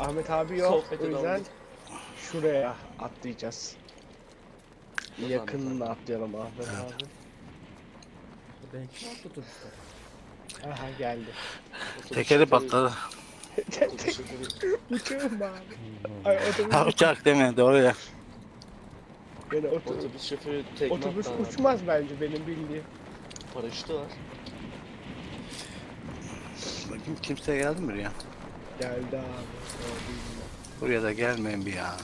Ahmet abi yok. Sohbete o yüzden daldık. şuraya atlayacağız. Yok Yakınına Ahmet atlayalım Ahmet abi. Ben kim otobüste? Aha geldi. Otobüs Tekeri patladı. otobüs Uçuyorum abi. Ay otobüs, Ha uçak değil mi? Doğru ya. yani otobüs, Otobüs şoförü tekme otobüs attı abi. uçmaz bence benim bildiğim. Paraşütü var. Bakayım kimse geldi mi buraya? Geldi abi. Buraya da gelmeyin bir ya.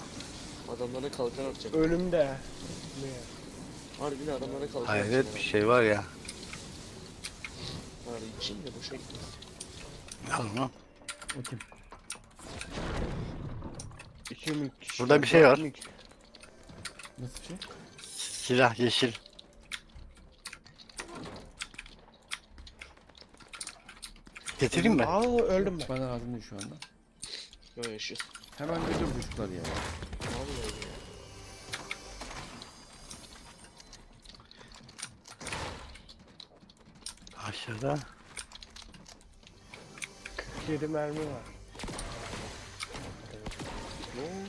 Adamlara kalkan atacak. Önümde. Ne? Harbiden adamlara kalkan Hayret atacak. bir şey var ya. Harbi içeyim de boşa. Al onu. O kim? İki mi kişi? Burada bir şey var. Nasıl bir şey? Silah yeşil. Getireyim mi? Aa öldüm ben. Bana lazım değil şu anda. Böyle yaşıyoruz. Hemen görüyorum çocuklar ya. Vallahi ya. Aşağıda. 47 mermi var. Ne oluyor?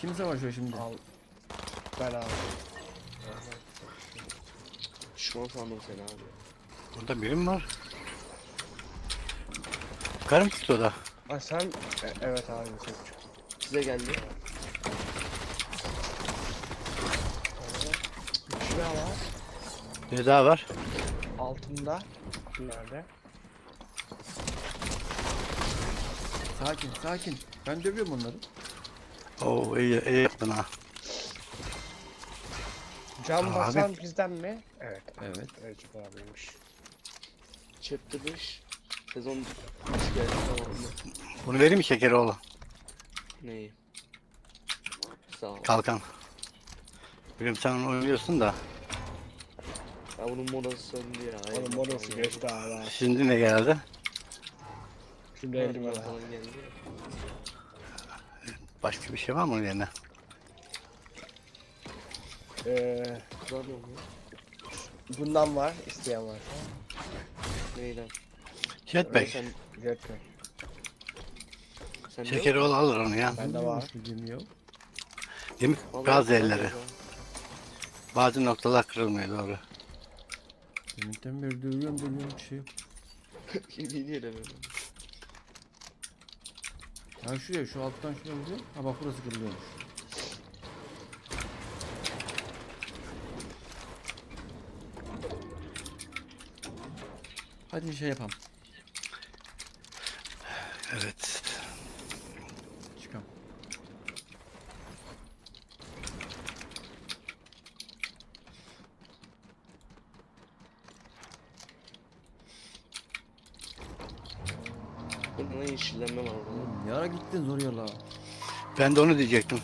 Kim savaşıyor şimdi? Al. Ben abi. Düşman sandım seni abi. Burada biri mi var? Karım çıktı o da. Aa sen e, evet abi sen. Size geldi. Daha var. Bir daha var. Altında. Nerede? Sakin sakin. Ben dövüyorum onları. Oo iyi, iyi yaptın ha. Abi. basan bizden mi? Evet. Evet. Recep abiymiş. Chapter 5. Sezon 3 geldi tamamında. Bunu vereyim mi Şekeroğlu? Neyi? Sağ ol. Kalkan. Biliyorum sen onu oynuyorsun da. Ya bunun modası söndü ya. Onun modası geçti abi. Şimdi ne geldi? Şimdi abi. falan geldi. Başka bir şey var mı onun yerine? Ee, bundan var. isteyen varsa. Neyden? Jetpack. Sen, Jetpack. sen de Şekeroğlu alır onu ya. Bende var. Gemi yok. Değil mi? Vallahi Gaz güzel elleri. Bazı noktalar kırılmıyor doğru. Deminden beri dövüyorum dövüyorum bir şey yok. İyi niye demiyorum? Ya şuraya şu alttan şuraya vuruyor. Ha bak burası kırılıyormuş. Hadi şey yapalım. Evet. Çıkalım. Bunda yeşillenme var burada. Oğlum ne ara gittin zor yola. Ben de onu diyecektim.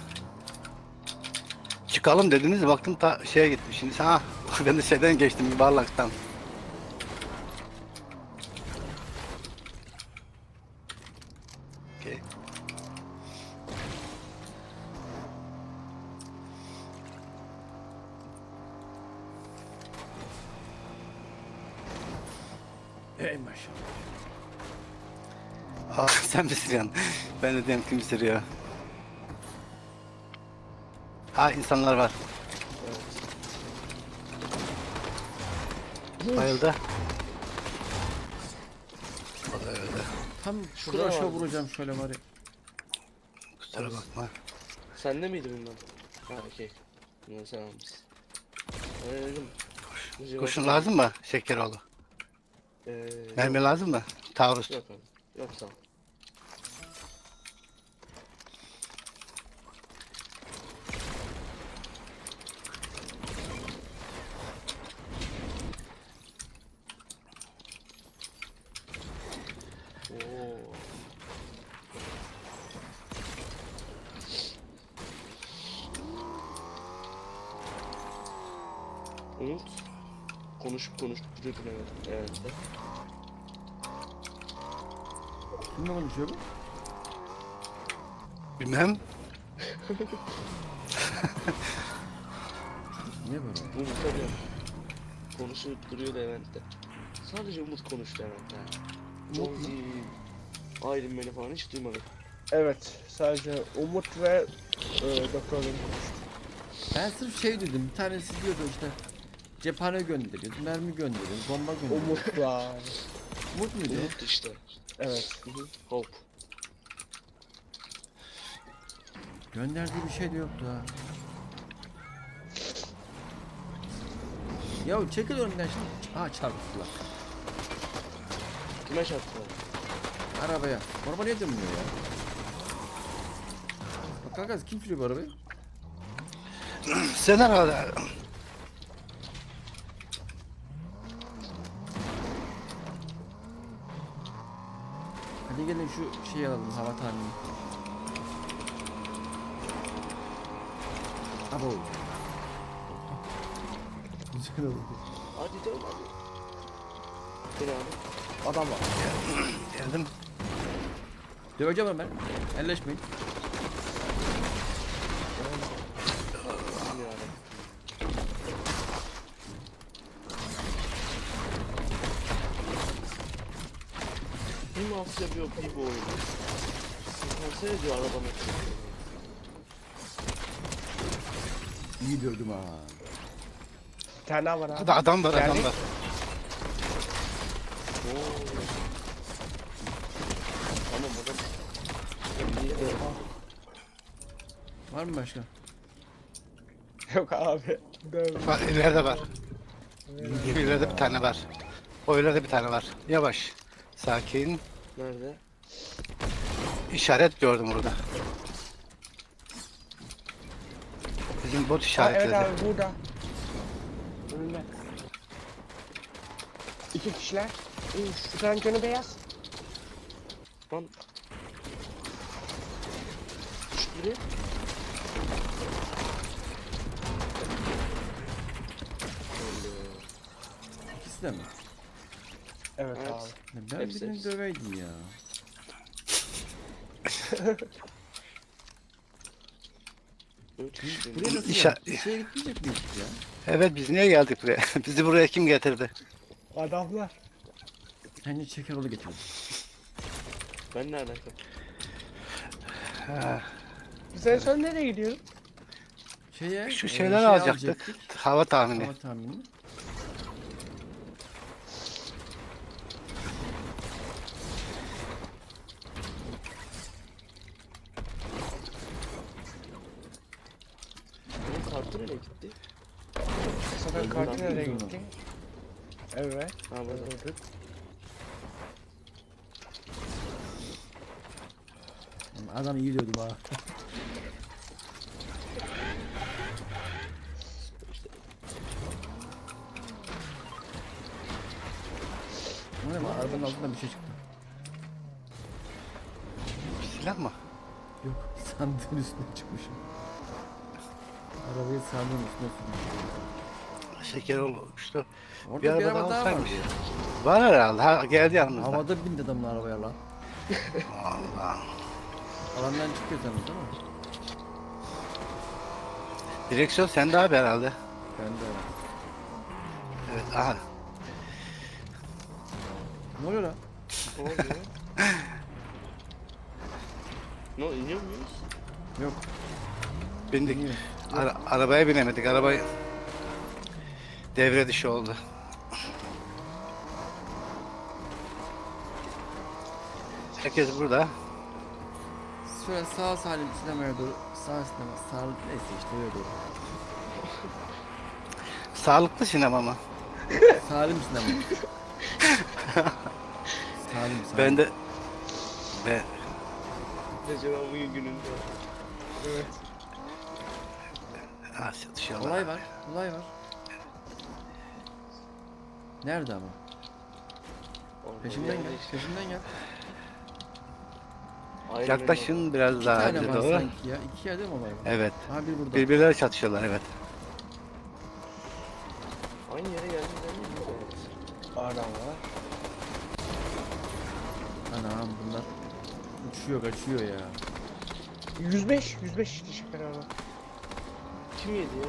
Çıkalım dediniz baktım ta şeye gitmiş. Şimdi ha ben de şeyden geçtim yuvarlaktan. Okey. Aa, sen misin yan? Ben de diyorum kim sürüyor. Ha insanlar var. Bayıldı. Tam Şurada aşağı vardı. vuracağım şöyle var ya. Kusura bakma. Sende miydi bundan? Ha okey. Bunları sen almışsın. Ben Kurşun bakayım. lazım mı Şekeroğlu? Ee, Mermi lazım mı? Taarruz. Yok abi. Yok sağ ol. Oo. Umut konuşup konuşup duruyordun evet. Evet. Kimle konuşuyor bu? Bilmem. Niye böyle? Umut arıyor. Konuşup duruyor Levent'te. Sadece Umut konuştu herhalde. Umut mu? Iron Man'i falan hiç duymadım. Evet sadece Umut ve e, Doktor Lim Ben sırf şey dedim. Bir tanesi diyordu işte. Cephane gönderiyoruz, mermi gönderiyoruz, bomba gönderiyoruz. Umut var. Umut muydu? Umut işte. Evet. Hope. Gönderdiği bir şey de yoktu ha. Ya çekil önünden şimdi. Aa çarptılar. Kime çarptılar? Arabaya. Araba niye dönmüyor ya? Bak kanka kim sürüyor bu arabayı? Sen herhalde. Hadi gelin şu şeyi alalım hava tahmini. Abo. Güzel oldu. Hadi dön hadi. Gel abi. Adam var. Geldim. Döveceğim ben. Elleşmeyin. Bir mouse yapıyor bir bu oyunu. Kanser ediyor arabanın. İyi dövdüm ha. Bir tane daha var abi. Hadi adam var adam Yani- var. Oo. Tamam adam. Var mı başka? Yok abi. Döv. Bak ileride var. İleride bir tane var. O ileride bir tane var. Yavaş. Sakin. Nerede? İşaret gördüm burada. Bizim bot Aa, işaretledi. evet abi burada. Önünde. İki kişiler. Bir tane canı beyaz. Lan. Düştü biri. İkisi de mi? Evet, Evet. abi. Ben Hepsi, birini hepsi. döveydim ya. Üç kişi. Buraya nasıl İşa- geldik? Şeye gitmeyecek miyiz ya? Evet biz niye geldik buraya? Bizi buraya kim getirdi? Adamlar. Bence çeker yolu getirdim. Ben ne alaka? Ha, Biz en son nereye gidiyoruz? Şeye, şu e, şeyler şey alacaktık. Hava tahmini. Hava tahmini. Bunun kartı nereye gitti? Sana Öldüm kartı lan, nereye öldüm gitti? Evet. Ha burada. Öldürdük. Adam iyi dövdüm ha. O ne lan? Arabanın altından bir şey çıktı. Silah mı? Yok, sandığın üstüne çıkmışım. Arabayı sandığın üstüne sürmüşüm. Şeker olmuştu. Orada Bir araba daha daha var. olsaymış. Var herhalde. Ha, geldi yanımızda. Havada bindi adamın arabaya lan. Allah. Alandan çıkıyor sanırım değil mi? Direksiyon sende abi herhalde. Ben de. Evet. Aha. Ne oluyor lan? Ne oluyor? ne iniyor muyuz? Yok. Bindik. Ara- arabaya binemedik. Arabayı devre dışı oldu. Herkes burada. Şöyle sağ salim sinemaya doğru. Sağ sinema. Sağ neyse işte öyle doğru. Sağlıklı sinema mı? Salim sinema. salim. Ben de ve Acaba bugün gününde. Evet. ha, satışıyorlar. Olay var. Olay var. Nerede ama? Orada Peşimden gel. Peşimden gel. Man Yaklaşın biraz İki daha tane bize var doğru. sanki ya. İki yerde mi olay var? Evet. Ha bir burada. Birbirleri çatışıyorlar evet. Kaçıyor kaçıyor ya. 105, 105 teşekkür abi. Kim yedi ya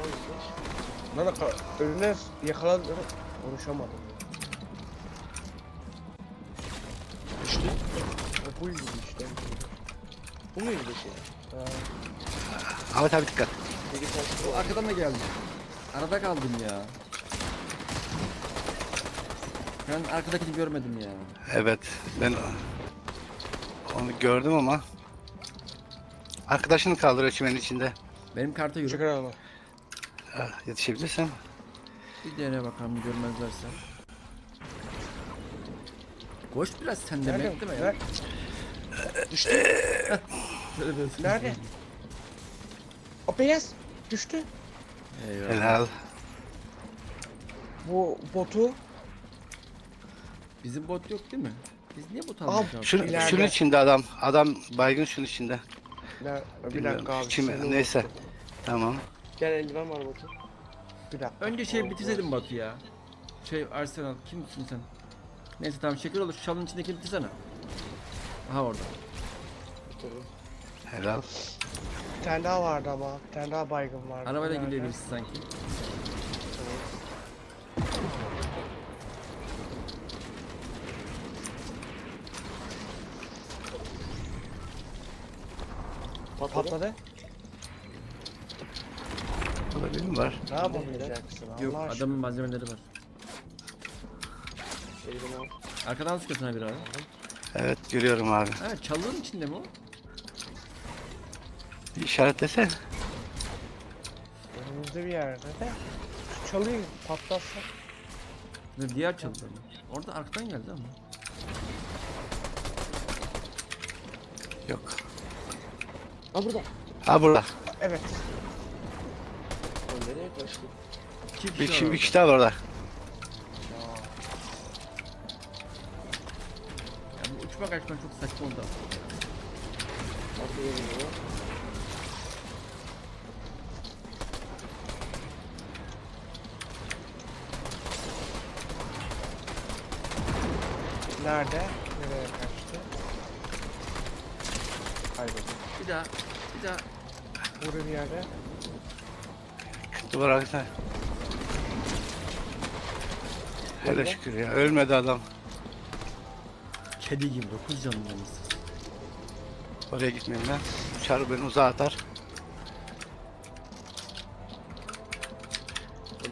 105? Lan ka- önüne yakalandı. Konuşamadım. Düştü. Bu yüzü işte. Bu mu yüzü şey? Ha, Ahmet abi dikkat. peki sen- Arkadan da geldi. Arada kaldım ya. Ben arkadakini görmedim ya. Evet. Ben onu gördüm ama arkadaşını kaldırıyor çimenin içinde. Benim karta yürü. Çıkar onu. Ah, Yetişebilirsem. Bir dene bakalım görmezlerse. Koş biraz sen de Nerede? bekleme ya. Nerede? Biraz- Nerede? O beyaz. Düştü. Eyvallah. Helal. Bu botu. Bizim bot yok değil mi? Biz niye Al, aldık abi? Şun, İleride. şunun içinde adam. Adam baygın şunun içinde. Ne? Bir Bilmiyorum. dakika abi. Seni neyse. unuttum. Tamam. Gel eldiven var Batu. Bir dakika. Önce şey bitirseydin Batu ya. Şey Arsenal kimsin sen? Neyse tamam şeker olur şu çalının içindekini bitirsene. Aha orada. Bitirdim. Helal. Bir tane daha vardı ama. Bir tane daha baygın vardı. Arabayla Nerede? gidebilirsin sanki. Patladı. Patladı. Burada biri mi var? Ne yapamayacaksın Allah Yok aşkına. adamın malzemeleri var. Al. Arkadan sıkıyor sana bir abi. Evet görüyorum abi. Evet çalının içinde mi o? Bir işaretlesene. Önümüzde bir yerde de. Şu çalıyı patlatsa. Ve diğer çalıda mı? Orada arkadan geldi ama. Yok. Ha burada. Ha burada. Evet. O nereye kaçtı? İki kişi Bir var kişi, bir orada. kişi daha var orada. Ya bu uçma kaçma çok saçma oldu. Arkaya geliyor. Nerede? Nereye kaçtı? Kayboldu. Bir daha, bir daha. Burada bir yerde. Duvar arkasına. Hele şükür ya. Ölmedi adam. Kedi gibi 9 canlı yalnız. Oraya gitmeyeyim ben. Uçar beni uzağa atar.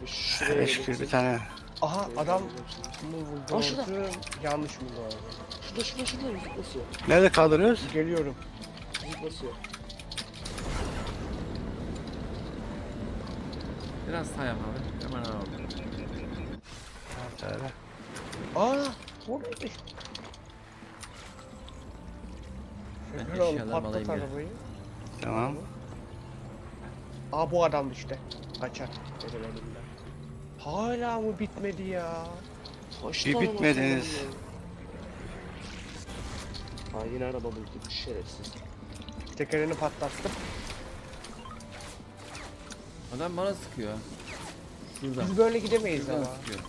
Şuraya Hele şükür bir tane. Aha adam mı Aa, şurada. vurdu? Yanlış mı gördü? Şurada şurada şurada müzik basıyor. Nerede kaldırıyoruz? Geliyorum. Müzik basıyor. Biraz sağ yap abi. Hemen abi. Şöyle. Aa! Buradaymış. Ben eşyalarımı patlat alayım ya. arabayı. Tamam. Aa bu adamdı işte. Kaçar. Benim elimden. Hala mı bitmedi ya? Kaç Bir tane bitmediniz. ya? Ha yine araba bulduk şerefsiz. Tekerini patlattım. Adam bana sıkıyor. ha. Şurada. Biz böyle gidemeyiz Şuradan ama. sıkıyor.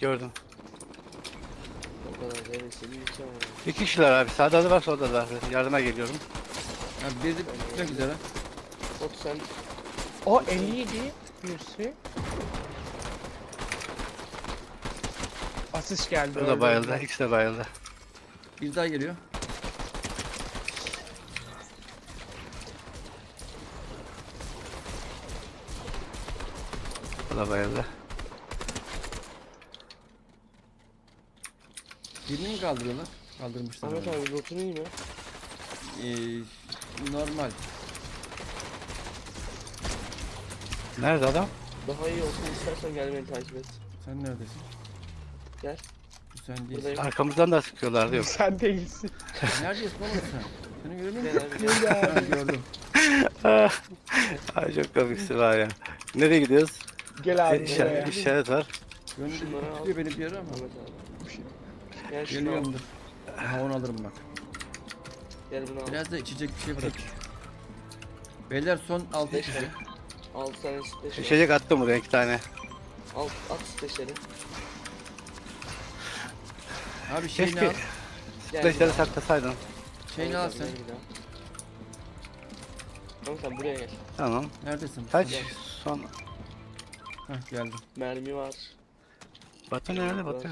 Gördüm. O kadar neresi bir iki ama. İki kişiler abi. Sağda da var solda da var. Yardıma geliyorum. Ha, biri de bitmek üzere. Bot sen O 57 birisi. Asist geldi. O da bayıldı. İkisi de bayıldı. Bir daha geliyor. O da bayıldı. Birini mi kaldırıyorlar? Kaldırmışlar. Ahmet herhalde. abi botun iyi mi? Ee, normal. Nerede adam? Daha iyi olsun istersen gel beni takip et. Sen neredesin? Gel. Bu sen değilsin. Buradayım. Arkamızdan da sıkıyorlardı yok. Sen değilsin. Neredesin oğlum sen? Seni Gel musun? abi. Ha, gördüm. Ay çok komiksin var ya. Nereye gidiyoruz? Gel abi İşaret, buraya. işaret var. Gönlüm Şunları al. tutuyor beni bir yere ama. Ahmet abi. Gel şunu al. Geliyorum dur. Ha onu alırım bak. Gel bunu al. Biraz da içecek bir şey bırak. Beyler son 6 Beş kişi. tane. 6 tane var. İçecek attım buraya iki tane. Al, at splashleri. Abi şeyini Keşke al. Gel flashları bir daha. saklasaydın. Şeyini al Ahmet abi, sen. gel bir daha. Tamam sen buraya gel. Tamam. Neredesin? Kaç? Son. Hah geldim. Mermi var. Batu nerede. Batu?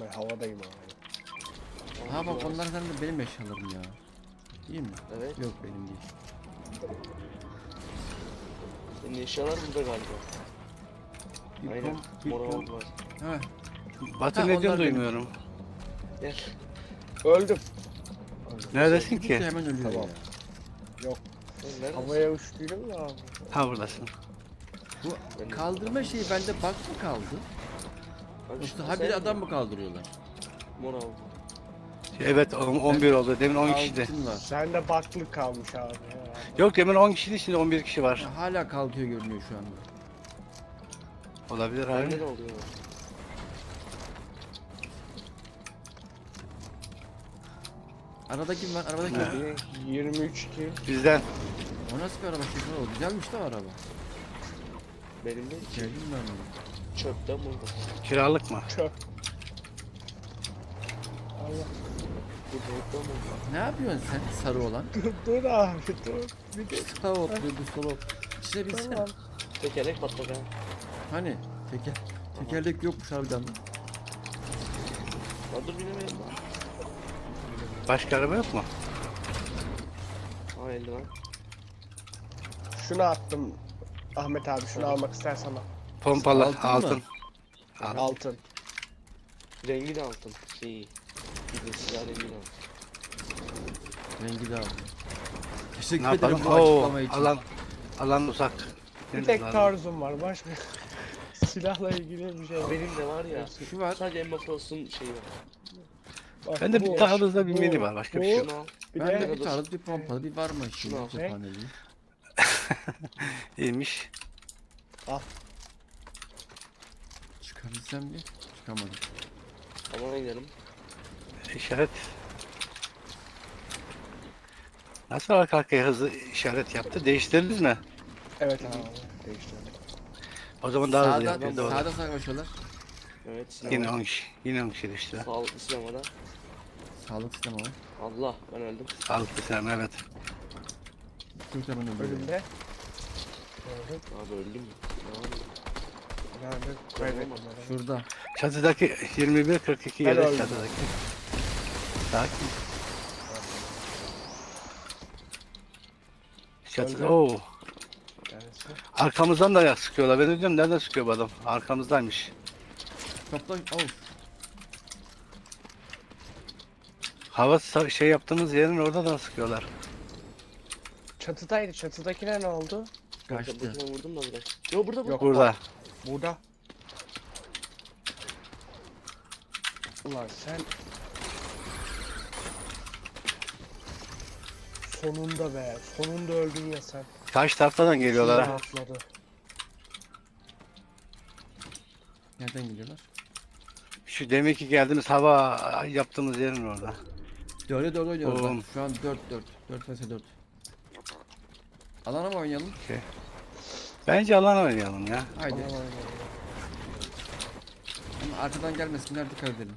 Ben havadayım abi. Ha bak onlar herhalde benim eşyalarım ya. Değil mi? Evet. Yok benim değil. Senin eşyalar burada galiba. Bir Aynen. pom, bir Mor pom. oldu var. Ha, Batı Ha, ne onlar diyor benim. duymuyorum. Gel. Öldüm. Neredesin ki? hemen ölüyor Tamam. ya. Sen neredesin? Havaya uçtuydum da abi. Ha buradasın. Bu kaldırma şeyi bende bug mı kaldı? Şimdi habire adam mı kaldırıyorlar? Mor oldu. Evet on- 11 oldu. Demin 10 kişiydi. Altın var. Sende baklık kalmış abi. ya. Yok demin 10 kişiydi şimdi 11 kişi var. Ha, Hala kalkıyor görünüyor şu anda. Olabilir Bende abi. de oluyor. Arada kim var? Arabada kim var? Bir 23 kill. Bizden. O nasıl bir araba şeker o? Güzelmiş de o araba. Benim de Sevdim ben bunu. çöpten burada. Kiralık mı? Çöp. Allah. Bu çöpten burada. Ne yapıyorsun sen sarı olan? Dur, dur abi dur. Bir de Sağ ol, dur sol ol. İçine binsene. tamam. Tekerlek patlak ha. Hani? Teker, tekerlek yokmuş harbiden. Lan dur binemeyelim lan. Başka araba yok mu? Ha eldiven. Şunu attım. Ahmet abi şunu almak istersen al. Pompalı Altın altın. Altın. Altın. Rengi de altın. Şey. Bir de rengi de altın. Rengi de aldım. Teşekkür Ne ederim bu açıklama için. alan alan uzak. Bir tek tarzım var. Başka silahla ilgili bir şey yok. Benim de var ya. Şu var. Sadece Frost'un şeyi var. Bak, Bende bu, bir taarruzda bir bu, mini var. Başka bir şey yok. Bir Ben de de bir tarz bir pompalı bir var mı şimdi Şunu al. İyiymiş. Çıkabilsem bir. Çıkamadım. Alana gidelim. İşaret. Nasıl arka arkaya hızlı işaret yaptı? Değiştirdiniz mi? evet abi değiştirdim. O zaman daha hızlı Sağda, yapıyor. Doğru. sağda savaşıyorlar. Evet Yine sinema. 10 kişi. Yine 10 kişi düştü. Sağlıklı sinemada. Sağlık sistemi var. Allah ben öldüm. Sağlıklı selam evet. Kurt hemen öldü. Önümde. Gördüm. Abi öldüm? Nerede? Kaybettim. Şurada. Çatıdaki 21 42 Ben yedi öldüm. çatıdaki. Sakin. Çatıda Öldü. oo. Neresi? Arkamızdan da sıkıyorlar. Ben de diyorum nereden sıkıyor bu adam? Arkamızdaymış. Topla. Of. Hava sa- şey yaptığımız yerin orada da sıkıyorlar. Çatıdaydı. Çatıdakine ne oldu? Kaçtı. Arkadakine vurdum da biraz. Yo burada bu. Yok. Burada. Burada. Ulan sen... Sonunda be. Sonunda öldün ya sen. Karşı taraftan geliyorlar. ha. Rahatladı. Nereden geliyorlar? Şu demek ki geldiğimiz hava yaptığımız yerin orada. Dörde dört oynuyoruz Oğlum. Şu an 4 4. 4 vs 4. Alana mı oynayalım? Bence alan oynayalım ya. Haydi. Aman Allah'ım. Ama arkadan gelmesinler dikkat edelim.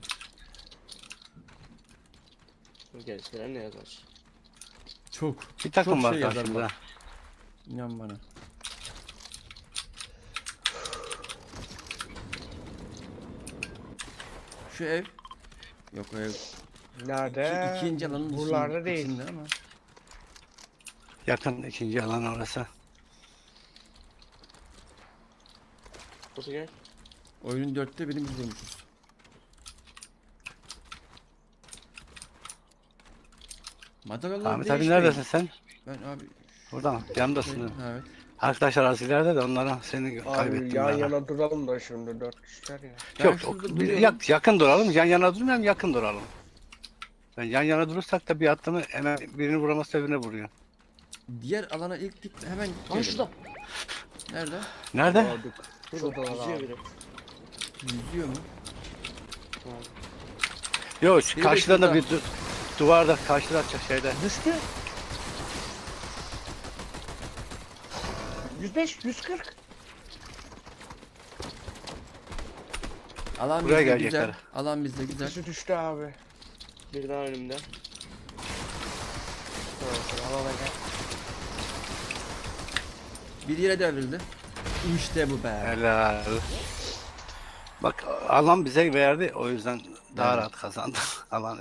Gerçekten ne yazar? Çok. Bir takım Çok var şey yazar karşımızda. bak. İnan bana. Şu ev. Yok o ev. Nerede? Şu ikinci alanın dışında- Buralarda değil. ama. Yakın ikinci alan orası. Nasıl gel? Oyunun dörtte birini biz vurmuşuz. Madalyalar Ahmet abi değişmiyor. neredesin sen? Ben abi Burada mı? Yanımdasın. değil mi? şey, evet. Arkadaşlar az ileride de onlara seni Abi kaybettim yan ben. yana duralım da şimdi dört kişiler ya. Ben Yok, şurada duruyorum. yak- yakın duralım. Yan yana durmayalım, yakın duralım. Ben yan yana durursak da bir attığımı hemen birini vuramazsa birine vuruyor. Diğer alana ilk git hemen git. Gelelim. şurada. Nerede? Nerede? Gördük. Şuradalar Yüzüyor abi. biri. Yüzüyor mu? Yok, Biri de karşıdan da şurada. bir du- duvarda, karşıda açacak şeyde. Düştü. 105, 140. Alan Buraya bizde gelecekler. güzel. Alan bizde güzel. Birisi düştü abi. Bir daha önümde. Tamam, alana gel. Bir yere devrildi. İşte bu be. Helal. Bak alan bize verdi o yüzden daha rahat kazandı alan.